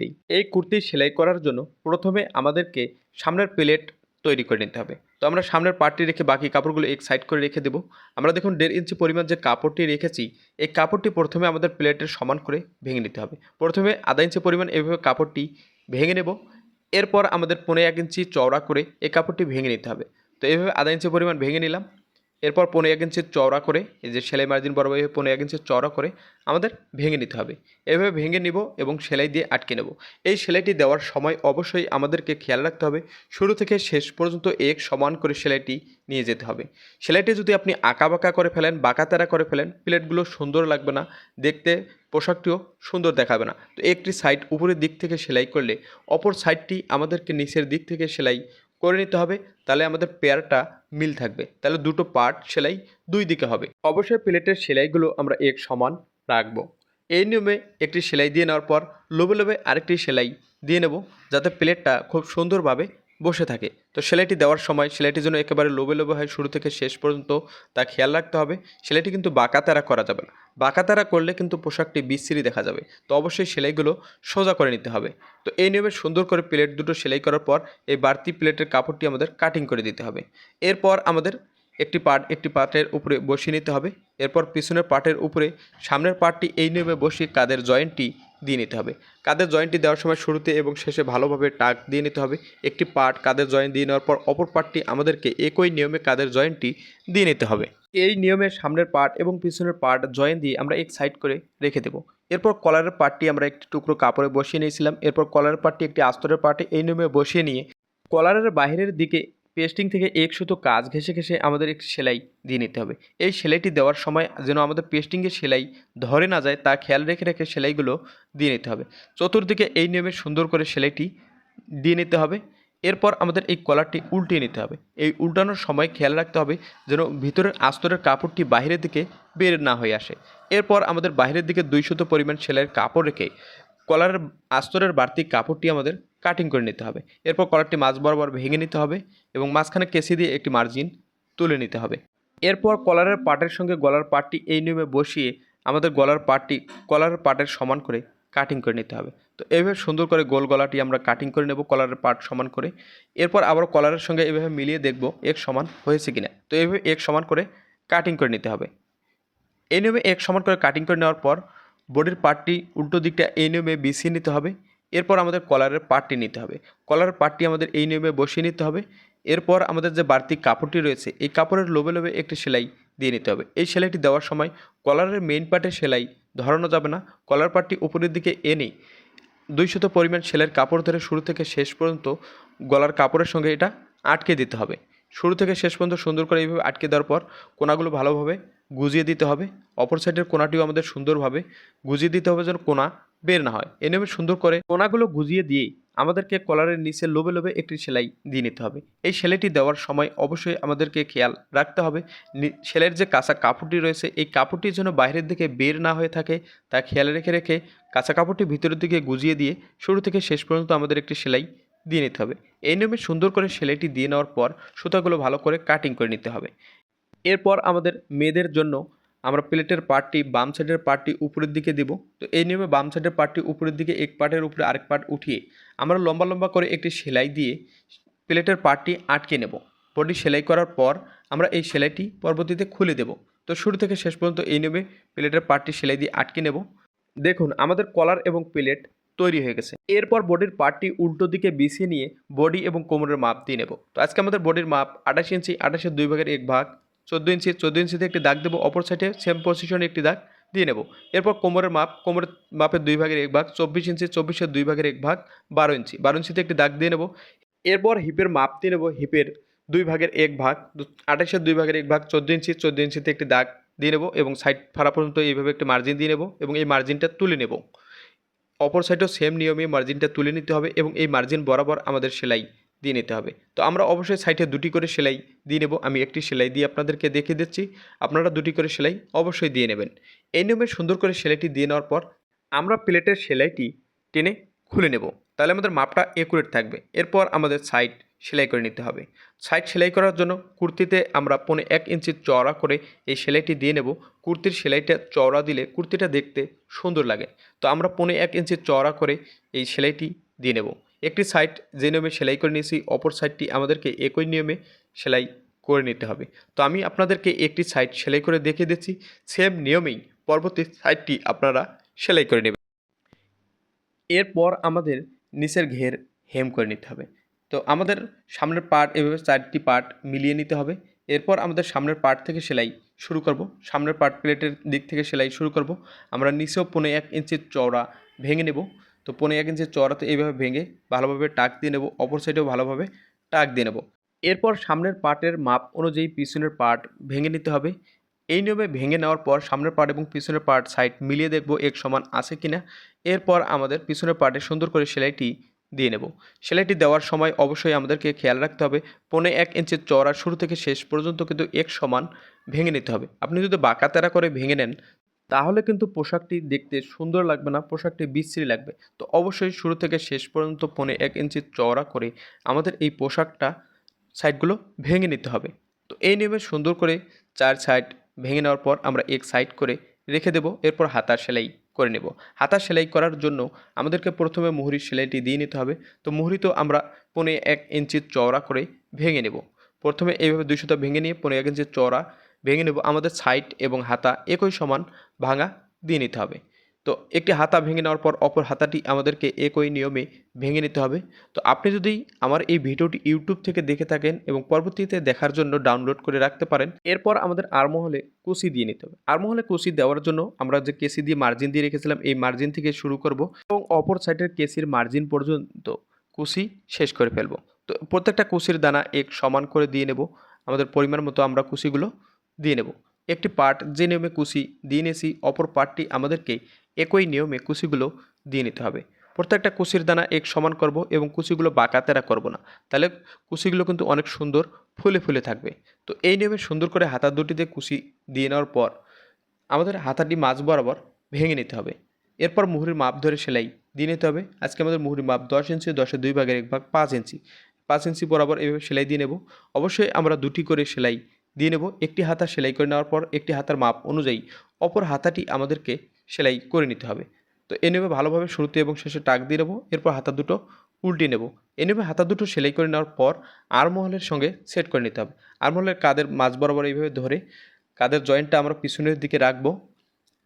দিই। এই কুর্তি সেলাই করার জন্য প্রথমে আমাদেরকে সামনের প্লেট তৈরি করে নিতে হবে। তো আমরা সামনের পার্টটি রেখে বাকি কাপড়গুলো এক সাইড করে রেখে দেবো। আমরা দেখুন দেড় ইঞ্চি পরিমাণ যে কাপড়টি রেখেছি, এই কাপড়টি প্রথমে আমাদের প্লেটের সমান করে ভেঙে নিতে হবে। প্রথমে আধা ইঞ্চি পরিমাণ এভাবে কাপড়টি ভেঙে নেব। এরপর আমাদের পনেরো এক ইঞ্চি চওড়া করে এই কাপড়টি ভেঙে নিতে হবে। তো এইভাবে আধা ইঞ্চি পরিমাণ ভেঙে নিলাম। এরপর পনেরো এক ইঞ্চি চওড়া করে, এই যে সেলাই মার্জিন বরাবর পনেরো এক ইঞ্চি চওড়া করে আমাদের ভেঙে নিতে হবে। এভাবে ভেঙে নিব এবং সেলাই দিয়ে আটকে নেব। এই সেলাইটি দেওয়ার সময় অবশ্যই আমাদেরকে খেয়াল রাখতে হবে। শুরু থেকে শেষ পর্যন্ত এক সমান করে সেলাইটি নিয়ে যেতে হবে। সেলাইটি যদি আপনি আঁকা বাঁকা করে ফেলেন বাঁকা তেরা করে ফেলেন, প্লেটগুলো সুন্দর লাগবে না, দেখতে পোশাকটিও সুন্দর দেখাবে না। তো একটি সাইড উপরের দিক থেকে সেলাই করলে, অপর সাইডটি আমাদেরকে নিচের দিক থেকে সেলাই করে নিতে হবে, তাহলে আমাদের পেয়ারটা মিল থাকবে। তাহলে দুটো পার্ট সেলাই দুই দিকে হবে। অবশ্যই প্লেটের সেলাইগুলো আমরা এক সমান রাখব। এই নিয়মে একটি সেলাই দিয়ে নেওয়ার পর লোভে লোভে আরেকটি সেলাই দিয়ে নেব, যাতে প্লেটটা খুব সুন্দরভাবে বসে থাকে। তো সেলাইটি দেওয়ার সময় সেলাইটির জন্য একেবারে লোবে লোবে হয়, শুরু থেকে শেষ পর্যন্ত তা খেয়াল রাখতে হবে। সেলাইটি কিন্তু বাঁকা তারা করা যাবে না। বাঁকা তারা করলে কিন্তু পোশাকটি বিচ্ছিরি দেখা যাবে। তো অবশ্যই সেলাইগুলো সোজা করে নিতে হবে। তো এই নিয়মে সুন্দর করে প্লেট দুটো সেলাই করার পর এই বাড়তি প্লেটের কাপড়টি আমাদের কাটিং করে দিতে হবে। এরপর আমাদের একটি পার্ট একটি পার্টের উপরে বসিয়ে নিতে হবে। এরপর পিছনের পার্টের উপরে, সামনের পার্টটি এই নিয়মে বসিয়ে কাদের জয়েন্টটি দিয়ে নিতে হবে। কাদের জয়েন্টটি দেওয়ার সময় শুরুতে এবং শেষে ভালোভাবে টাক দিয়ে নিতে হবে। একটি পার্ট কাদের জয়েন্ট দিয়ে নেওয়ার পর অপর পার্টটি আমাদেরকে একই নিয়মে কাদের জয়েন্টটি দিয়ে নিতে হবে। এই নিয়মে সামনের পার্ট এবং পিছনের পার্ট জয়েন্ট দিয়ে আমরা এক সাইড করে রেখে দেবো। এরপর কলারের পার্টটি আমরা একটি টুকরো কাপড়ে বসিয়ে নিয়েছিলাম। এরপর কলারের পার্টটি একটি আস্তরের পার্টে এই নিয়মে বসিয়ে নিয়ে কলারের বাইরের দিকে পেস্টিং থেকে এক সুতো কাজ ঘেসে ঘেসে আমাদের একটি সেলাই দিয়ে নিতে হবে। এই সেলাইটি দেওয়ার সময় যেন আমাদের পেস্টিংয়ের সেলাই ধরে না যায়, তা খেয়াল রেখে রেখে সেলাইগুলো দিয়ে নিতে হবে। চতুর্দিকে এই নিয়মে সুন্দর করে সেলাইটি দিয়ে নিতে হবে। এরপর আমাদের এই কলারটি উল্টিয়ে নিতে হবে। এই উল্টানোর সময় খেয়াল রাখতে হবে যেন ভিতরের আস্তরের কাপড়টি বাইরের দিকে বের না হয়ে আসে। এরপর আমাদের বাইরের দিকে দুই সুতো পরিমাণ সেলাইয়ের কাপড় রেখে কলারের আস্তরের বাড়তি কাপড়টি আমাদের কাটিং করে নিতে হবে। এরপর কলারটি মাছ বরাবর ভেঙে নিতে হবে এবং মাঝখানে কেসি দিয়ে একটি মার্জিন তুলে নিতে হবে। এরপর কলারের পাটের সঙ্গে গলার পাটটি এই নিয়মে বসিয়ে আমাদের গলার পাটটি কলারের পাটের সমান করে কাটিং করে নিতে হবে। তো এইভাবে সুন্দর করে গোল গলাটি আমরা কাটিং করে নেব কলারের পাট সমান করে। এরপর আবার কলারের সঙ্গে এভাবে মিলিয়ে দেখব এক সমান হয়েছে কিনা। তো এইভাবে এক সমান করে কাটিং করে নিতে হবে। এই নিয়মে এক সমান করে কাটিং করে নেওয়ার পর বডির পার্টটি উল্টো দিকটা এই নিয়মে বিছিয়ে নিতে হবে। এরপর আমাদের কলারের পার্টটি নিতে হবে। কলারের পার্টটি আমাদের এই নিয়মে বসিয়ে নিতে হবে। এরপর আমাদের যে বাড়তি কাপড়টি রয়েছে, এই কাপড়ের লোবে লোবে একটি সেলাই দিয়ে নিতে হবে। এই সেলাইটি দেওয়ার সময় কলারের মেইন পার্টের সেলাই ধরানো যাবে না। কলার পার্টটি উপরের দিকে এনে দুই শত পরিমাণ সেলাইয়ের কাপড় ধরে শুরু থেকে শেষ পর্যন্ত গলার কাপড়ের সঙ্গে এটা আটকে দিতে হবে। শুরু থেকে শেষ পর্যন্ত সুন্দর করে এইভাবে আটকে দেওয়ার পর কোনাগুলো ভালোভাবে গুজিয়ে দিতে হবে। অপর সাইডের কোনাটিও আমাদের সুন্দরভাবে গুজিয়ে দিতে হবে যেন কোনা বের না হয়। এ নিয়মে সুন্দর করে কোনাগুলো গুজিয়ে দিয়ে আমাদেরকে কলারের নিচে লোবে লোবে একটি সেলাই দিয়ে নিতে হবে। এই সেলাইটি দেওয়ার সময় অবশ্যই আমাদেরকে খেয়াল রাখতে হবে। সেলাইয়ের যে কাঁচা কাপড়টি রয়েছে, এই কাপড়টি যেন বাইরের দিকে বের না হয়ে থাকে, তা খেয়াল রেখে রেখে কাঁচা কাপড়টি ভিতরের দিকে গুজিয়ে দিয়ে শুরু থেকে শেষ পর্যন্ত আমাদের একটি সেলাই দিয়ে নিতে হবে। এই নিয়মে সুন্দর করে সেলাইটি দিয়ে নেওয়ার পর সুতাগুলো ভালো করে কাটিং করে নিতে হবে। এরপর আমাদের মেয়েদের জন্য আমরা প্লেটের পার্টটি, বাম সাইডের পার্টটি উপরের দিকে দিব। তো এই নিয়মে বাম সাইডের পার্টটি উপরের দিকে, এক পার্টের উপরে আরেক পার্ট উঠিয়ে আমরা লম্বা লম্বা করে একটি সেলাই দিয়ে প্লেটের পার্টটি আটকে নেব। বডি সেলাই করার পর আমরা এই সেলাইটি পরবর্তীতে খুলে দেব। তো শুরু থেকে শেষ পর্যন্ত এই নিয়মে প্লেটের পার্টটি সেলাই দিয়ে আটকে নেব। দেখুন, আমাদের কলার এবং প্লেট তৈরি হয়ে গেছে। এরপর বডির পার্টটি উল্টো দিকে বিছিয়ে নিয়ে বডি এবং কোমরের মাপ দিয়ে নেব। তো আজকে আমাদের বডির মাপ আঠাশ ইঞ্চি, আঠাশের দুই ভাগের এক ভাগ। চোদ্দ ইঞ্চি, চোদ্দ ইঞ্চিতে একটি দাগ দেবো, অপর সাইডে সেম পজিশনে একটি দাগ দিয়ে নেব। এরপর কোমরের মাপ, কোমরের মাপের দুই ভাগের এক ভাগ, চব্বিশ ইঞ্চি, চব্বিশের দুই ভাগের এক ভাগ, বারো ইঞ্চি। বারো ইঞ্চিতে একটি দাগ দিয়ে নেব। এরপর হিপের মাপ দিয়ে নেব হিপের দুই ভাগের এক ভাগ, আঠাশের দুই ভাগের এক ভাগ, চোদ্দ ইঞ্চি, চোদ্দ ইঞ্চিতে একটি দাগ দিয়ে নেব এবং সাইড ফাড়া পর্যন্ত এইভাবে একটি মার্জিন দিয়ে নেব এবং এই মার্জিনটা তুলে নেব। অপর সাইডেও সেম নিয়মে মার্জিনটা তুলে নিতে হবে এবং এই মার্জিন বরাবর আমাদের সেলাই দিয়ে নিতে হবে। তো আমরা অবশ্যই সাইডে দুটি করে সেলাই দিয়ে নেব। আমি একটি সেলাই দিয়ে আপনাদেরকে দেখিয়ে দিচ্ছি। আপনারা দুটি করে সেলাই অবশ্যই দিয়ে নেবেন। এই নিয়মে সুন্দর করে সেলাইটি দিয়ে নেওয়ার পর আমরা প্লেটের সেলাইটি টেনে খুলে নেব। তাহলে আমাদের মাপটা একুরেট থাকবে। এরপর আমাদের সাইড সেলাই করে নিতে হবে। সাইড সেলাই করার জন্য কুর্তিতে আমরা পনে এক ইঞ্চি চওড়া করে এই সেলাইটি দিয়ে নেব। কুর্তির সেলাইটা চওড়া দিলে কুর্তিটা দেখতে সুন্দর লাগে। তো আমরা পনে এক ইঞ্চি চওড়া করে এই সেলাইটি দিয়ে নেব। একটি সাইড যে নিয়মে সেলাই করে নিয়েছি, অপর সাইডটি আমাদেরকে একই নিয়মে সেলাই করে নিতে হবে। তো আমি আপনাদেরকে একটি সাইড সেলাই করে দেখিয়ে দিচ্ছি। সেম নিয়মেই পরবর্তী সাইডটি আপনারা সেলাই করে নেবেন। এরপর আমাদের নিচের ঘের হেম করে নিতে হবে। তো আমাদের সামনের পার্ট এভাবে চারটি পার্ট মিলিয়ে নিতে হবে। এরপর আমাদের সামনের পার্ট থেকে সেলাই শুরু করব। সামনের পার্ট প্লেটের দিক থেকে সেলাই শুরু করব। আমরা নিচেও পনে এক ইঞ্চির চওড়া ভেঙে নেব। তো পনে এক ইঞ্চির চড়াতে এইভাবে ভেঙে ভালোভাবে টাক দিয়ে নেব, অপর সাইডেও ভালোভাবে টাক দিয়ে নেব। এরপর সামনের পার্টের মাপ অনুযায়ী পিছনের পার্ট ভেঙে নিতে হবে। এই নিয়মে ভেঙে নেওয়ার পর সামনের পার্ট এবং পিছনের পার্ট সাইড মিলিয়ে দেখব এক সমান আছে কিনা। এরপর আমাদের পিছনের পার্টে সুন্দর করে সেলাইটি দিয়ে নেব। সেলাইটি দেওয়ার সময় অবশ্যই আমাদেরকে খেয়াল রাখতে হবে পনে এক ইঞ্চির চওড়া শুরু থেকে শেষ পর্যন্ত কিন্তু এক সমান ভেঙে নিতে হবে। আপনি যদি বাঁকা তেরা করে ভেঙে নেন তাহলে কিন্তু পোশাকটি দেখতে সুন্দর লাগবে না, পোশাকটি বিশ্রী লাগবে। তো অবশ্যই শুরু থেকে শেষ পর্যন্ত পনে এক ইঞ্চি চওড়া করে আমাদের এই পোশাকটা সাইডগুলো ভেঙে নিতে হবে। তো এই নিয়মে সুন্দর করে চার সাইড ভেঙে নেওয়ার পর আমরা এক সাইড করে রেখে দেব, এরপর হাতার সেলাই করে নেব। হাতার সেলাই করার জন্য আমাদেরকে প্রথমে মুহুরি সেলাইটি দিয়ে নিতে হবে। তো মুহুরি তো আমরা পনে এক ইঞ্চি চওড়া করে ভেঙে নেব। প্রথমে এইভাবে দুই সুতা ভেঙে নিয়ে পনে এক ইঞ্চি চওড়া ভেঙে নেব। আমাদের সাইড এবং হাতা একই সমান ভাঙা দিয়ে নিতে হবে। তো একটি হাতা ভেঙে নেওয়ার পর অপর হাতাটি আমাদেরকে একই নিয়মে ভেঙে নিতে হবে। তো আপনি যদি আমার এই ভিডিওটি ইউটিউব থেকে দেখে থাকেন এবং পরবর্তীতে দেখার জন্য ডাউনলোড করে রাখতে পারেন, এরপর আমাদের আরমহলে কুচি দিয়ে নিতে হবে। আরমহলে কুচি দেওয়ার জন্য আমরা যে কেসি দিয়ে মার্জিন দিয়ে রেখেছিলাম, এই মার্জিন থেকে শুরু করব এবং অপর সাইডের কেসির মার্জিন পর্যন্ত কুচি শেষ করে ফেলব। তো প্রত্যেকটা কুচির দানা এক সমান করে দিয়ে নেব। আমাদের পরিমাণ মতো আমরা কুচিগুলো দিয়ে নেব। একটি পার্ট যে নিয়মে কুচি দিয়ে নিয়েছি, অপর পার্টটি আমাদেরকে একই নিয়মে কুচিগুলো দিয়ে নিতে হবে। প্রত্যেকটা কুচির দানা এক সমান করব এবং কুচিগুলো বাঁকা তেরা করব না। তাহলে কুচিগুলো কিন্তু অনেক সুন্দর ফুলে ফুলে থাকবে। তো এই নিয়মে সুন্দর করে হাতা দুটিতে কুচি দিয়ে নেওয়ার পর আমাদের হাতাটি মাছ বরাবর ভেঙে নিতে হবে। এরপর মুহুরির মাপ ধরে সেলাই দিয়ে নিতে হবে। আজকে আমাদের মুহুরির মাপ দশ ইঞ্চি, দশের দুই ভাগের এক ভাগ পাঁচ ইঞ্চি। পাঁচ ইঞ্চি বরাবর এভাবে সেলাই দিয়ে নেব। অবশ্যই আমরা দুটি করে সেলাই দিয়ে নেব একটি হাতা সেলাই করে নেওয়ার পর একটি হাতার মাপ অনুযায়ী অপর হাতাটি আমাদেরকে সেলাই করে নিতে হবে। তো এ নেবে ভালোভাবে শুরুতে এবং শেষে টাক দিয়ে নেব, এরপর হাতা দুটো উল্টিয়ে নেব। এ নেবে হাতা দুটো সেলাই করে নেওয়ার পর আরমহলের সঙ্গে সেট করে নিতে হবে। আরমহলের কাদের মাঝ বরাবর এইভাবে ধরে কাদের জয়েন্টটা আমরা পিছনের দিকে রাখব।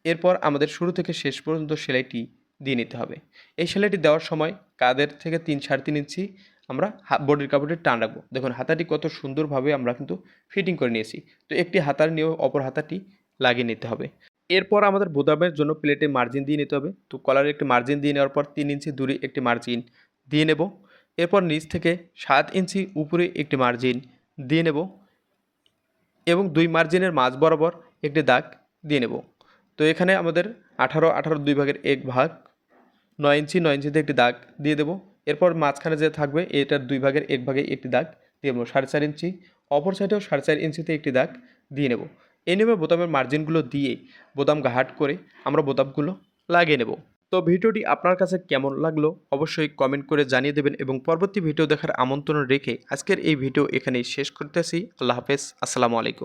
এরপর আমাদের শুরু থেকে শেষ পর্যন্ত সেলাইটি দিয়ে নিতে হবে। এই সেলাইটি দেওয়ার সময় কাদের থেকে তিন সাড়ে তিন ইঞ্চি আমরা বডির কাপড়ের টান রাখব। দেখুন, হাতাটি কত সুন্দরভাবে আমরা কিন্তু ফিটিং করে নিয়েছি। তো একটি হাতার নিয়ে অপর হাতাটি লাগিয়ে নিতে হবে। এরপর আমাদের বোদামের জন্য প্লেটে মার্জিন দিয়ে নিতে হবে। তো কলারে একটি মার্জিন দিয়ে নেওয়ার পর তিন ইঞ্চি দূরে একটি মার্জিন দিয়ে নেব। এরপর নিচ থেকে সাত ইঞ্চি উপরে একটি মার্জিন দিয়ে নেব এবং দুই মার্জিনের মাঝ বরাবর একটি দাগ দিয়ে নেব। তো এখানে আমাদের আঠারো আঠারো দুই ভাগের এক ভাগ নয় ইঞ্চি, নয় ইঞ্চিতে একটি দাগ দিয়ে দেবো। এরপর মাঝখানে যে থাকবে, এটার দুই ভাগের এক ভাগে একটি দাগ দিয়ে নেব, সাড়ে চার ইঞ্চি। অপর সাইডেও সাড়ে চার ইঞ্চিতে একটি দাগ দিয়ে নেব। এই নেবে বোতামের মার্জিনগুলো দিয়ে বোতাম ঘাট করে আমরা বোতামগুলো লাগিয়ে নেব। তো ভিডিওটি আপনার কাছে কেমন লাগল অবশ্যই কমেন্ট করে জানিয়ে দেবেন এবং পরবর্তী ভিডিও দেখার আমন্ত্রণ রেখে আজকের এই ভিডিও এখানেই শেষ করতেছি। আল্লাহ হাফেজ। আসসালামু আলাইকুম।